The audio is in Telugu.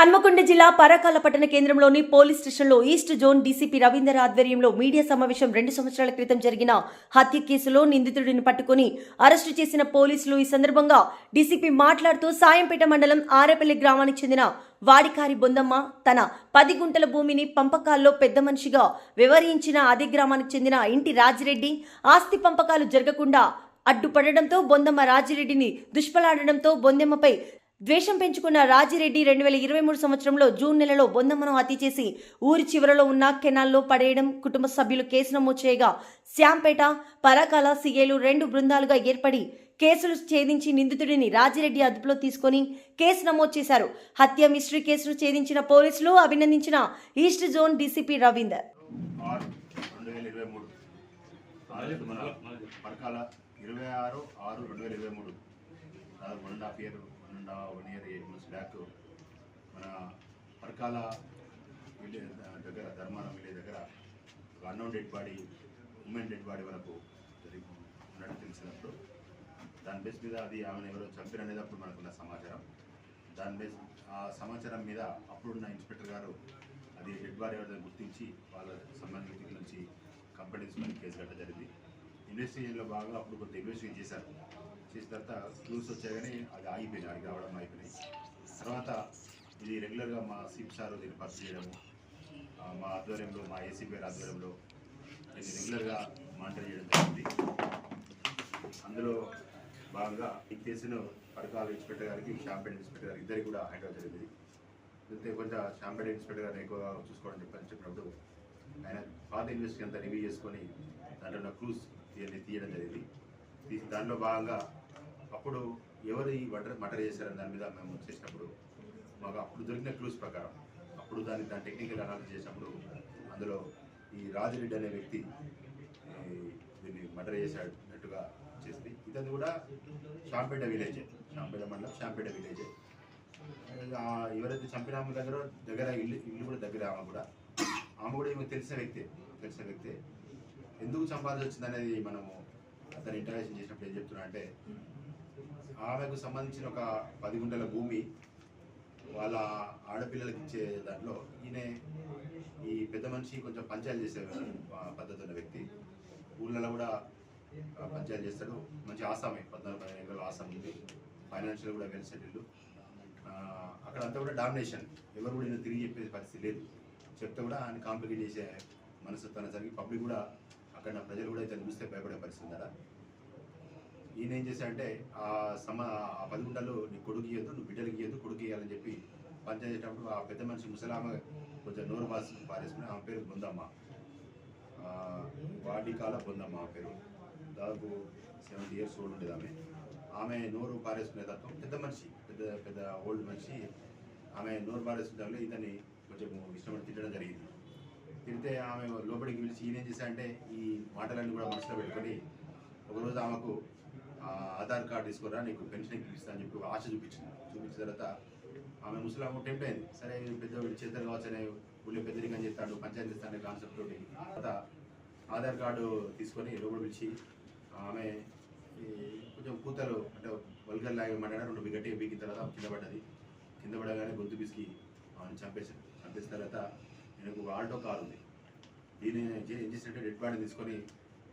హన్మకొండ జిల్లా పరకాల పట్టణ కేంద్రంలోని పోలీస్ స్టేషన్లో ఈస్ట్ జోన్ డీసీపీ రవీందర్ ఆధ్వర్యంలో మీడియా సమావేశం రెండు సంవత్సరాల క్రితం జరిగిన హత్య కేసులో నిందితుడిని పట్టుకుని అరెస్టు చేసిన పోలీసులు ఈ సందర్భంగా డీసీపీ మాట్లాడుతూ సాయంపేట మండలం ఆరేపల్లి గ్రామానికి చెందిన వాడికారి బొందమ్మ తన పది గుంటల భూమిని పంపకాల్లో పెద్ద మనిషిగా వివరించిన అదే గ్రామానికి చెందిన ఇంటి రాజిరెడ్డి ఆస్తి పంపకాలు జరగకుండా అడ్డుపడడంతో బొందమ్మ రాజిరెడ్డిని దుష్పలాడడంతో బొందెమ్మపై ద్వేషం పెంచుకున్న రాజిరెడ్డి రెండు వేల ఇరవై మూడు సంవత్సరంలో జూన్ నెలలో బొందమ్మను హత్య చేసి ఊరి చివరలో ఉన్న కెనాల్లో పడేయడం కుటుంబ సభ్యులు కేసు నమోదు చేయగా శ్యాంపేట పరాకాల సీఏలు రెండు బృందాలుగా ఏర్పడి కేసులు ఛేదించి నిందితుడిని రాజిరెడ్డి అదుపులో తీసుకొని కేసు నమోదు చేశారు. హత్య మిస్టరీ కేసును ఛేదించిన పోలీసులు అభినందించిన ఈస్ట్ జోన్ డీసీపీ రవీందర్. ఇరవై ఆరు ఆరు రెండు వేల ఇరవై మూడు. One and half year one and one year eight months back మన పరకాల విలేజ్ దగ్గర ధర్మారం విలేజ్ దగ్గర ఒక unknown dead body women dead body వరకు జరిగి ఉన్నట్టు తెలిసినప్పుడు దాని బేస్ మీద అది ఆమెను ఎవరో చంపిన అనేది అప్పుడు మనకున్న సమాచారం. దాని బేస్ ఆ సమాచారం మీద అప్పుడున్న ఇన్స్పెక్టర్ గారు అది డెడ్ బాడీ ఎవరిదని గుర్తించి వాళ్ళ సంబంధిత నుంచి కంప్లైంట్ తీసుకొని కేసు కట్ట జరిగింది. ఇన్వెస్టిగేషన్లో భాగంగా అప్పుడు కొంత ఇన్వెస్టిగేట్ చేశారు. చేసిన తర్వాత క్లూస్ వచ్చాయి కానీ అది ఆగిపోయినాయి అడిగి కావడం అయిపోయినాయి తర్వాత ఇది రెగ్యులర్గా మా సిప్ సార్ దీన్ని పరిచయం చేయడము మా ఆధ్వర్యంలో మా ఏసీపీ గారి ఆధ్వర్యంలో దీన్ని రెగ్యులర్గా మానిటర్ చేయడం జరిగింది. అందులో భాగంగా ఈ చేసిన పడకాలు ఇన్స్పెక్టర్ గారికి షాంపేట్ ఇన్స్పెక్టర్ గారికి ఇద్దరికి కూడా హ్యాండ్ జరిగింది. అయితే కొంచెం షాంపేట్ ఇన్స్పెక్టర్ గారిని ఎక్కువగా చూసుకోవడం చెప్పని చెప్పినప్పుడు ఆయన పాత ఇన్వెస్టిగేషన్ అంతా రివ్యూ చేసుకొని దాంట్లో ఉన్న క్లూస్ తీయడం జరిగింది. దానిలో దాంట్లో భాగంగా అప్పుడు ఎవరు ఈ మటర్ మటర్ చేశారని దాని మీద మేము చేసినప్పుడు మాకు అప్పుడు దొరికిన క్లూస్ ప్రకారం అప్పుడు దాన్ని దాని టెక్నికల్ అనాలిసిస్ చేసినప్పుడు అందులో ఈ రాజిరెడ్డి అనే వ్యక్తి దీన్ని మటర్ చేసినట్టుగా చేసింది ఇతను కూడా షాంపేట విలేజే షాంపేట మండలం షాంపేట విలేజ్ ఆ ఎవరైతే చంపిన ఆమె దగ్గర దగ్గర ఇల్లు ఇల్లు కూడా దగ్గర ఆమె కూడా. ఆమె కూడా ఈమె తెలిసిన వ్యక్తే తెలిసిన వ్యక్తే. ఎందుకు చంపాల్సి వచ్చింది అనేది మనము అతను ఇంటర్వ్యూషన్ చేసినప్పుడు ఏం చెప్తున్నా అంటే ఆమెకు సంబంధించిన ఒక పది గుంటల భూమి వాళ్ళ ఆడపిల్లలకి ఇచ్చే దాంట్లో ఈయన ఈ పెద్ద మనిషి కొంచెం పంచాయతీ చేసే పద్ధతి ఉన్న వ్యక్తి. ఊళ్ళలో కూడా పంచాయతీ చేస్తాడు. మంచి ఆసామే పద్నాలుగు పదిహేను ఎకరాలు ఆసాం ఉంది ఫైనాన్షియల్ కూడా వెల్ సెటిల్డ్. అక్కడ అంతా కూడా డామినేషన్. ఎవరు కూడా నేను తిరిగి చెప్పే పరిస్థితి లేదు. చెప్తే కూడా ఆయన కాంప్లికేట్ చేసే మనసు తన జరిగి పబ్లిక్ కూడా అక్కడ నా ప్రజలు కూడా ఇతను చూస్తే భయపడే పరిస్థితి కదా ఈయన ఏం చేశాడంటే ఆ సమ ఆ పది గుంటలు నీ కొడుకు ఇయ్యద్దు నువ్వు బిడ్డలకి ఇయ్యద్దు కొడుకు ఇయ్యాలని చెప్పి పనిచేసేటప్పుడు చేసేటప్పుడు ఆ పెద్ద మనిషి ముసలామ కొంచెం నోరు పాసి పారేసుకుని ఆమె పేరు బొందమ్మ. ఆ, వాటికాల బొందమ్మ ఆమె పేరు. దాదాపు సెవెంటీ ఇయర్స్ ఓల్డ్ ఉండేది ఆమె. ఆమె నోరు పారేసుకునే తత్వం పెద్ద మనిషి పెద్ద పెద్ద ఓల్డ్ మనిషి. ఆమె నోరు పారేసుకునే వల్ల ఇతన్ని కొంచెం ఇష్టపడి తిట్టడం జరిగింది. తిడితే ఆమె లోపలికి పిలిచి ఈయన ఏం చేశాడంటే ఈ మాటలన్నీ కూడా మనసులో పెట్టుకొని ఒకరోజు ఆమెకు ఆధార్ కార్డు తీసుకురా నీకు పెన్షన్ ఇప్పిస్తా అని చెప్పి ఆశ చూపించింది. చూపించిన తర్వాత ఆమె ముసలాము టెంప్ అయింది. సరే పెద్ద చేతలు కావచ్చనే అనే ఊళ్ళో పెద్దరికని చెప్తాడు పంచాయతీ ఇస్తానే కాన్సెప్ట్ తోటి తర్వాత ఆధార్ కార్డు తీసుకొని లోపల పిలిచి ఆమె కొంచెం కూతలు అంటే వల్గర్ లాగా మాట్లాడారు రెండు బిగట్టి బీకిన తర్వాత కింద పడ్డది. కింద పడగానే గొంతు పిసికి ఆమెను చంపేసింది. చంపేసిన తర్వాత నేను ఒక ఆల్టో కార్ ఉంది దీన్ని ఏం చేసినట్టు డెడ్ బాడీ తీసుకొని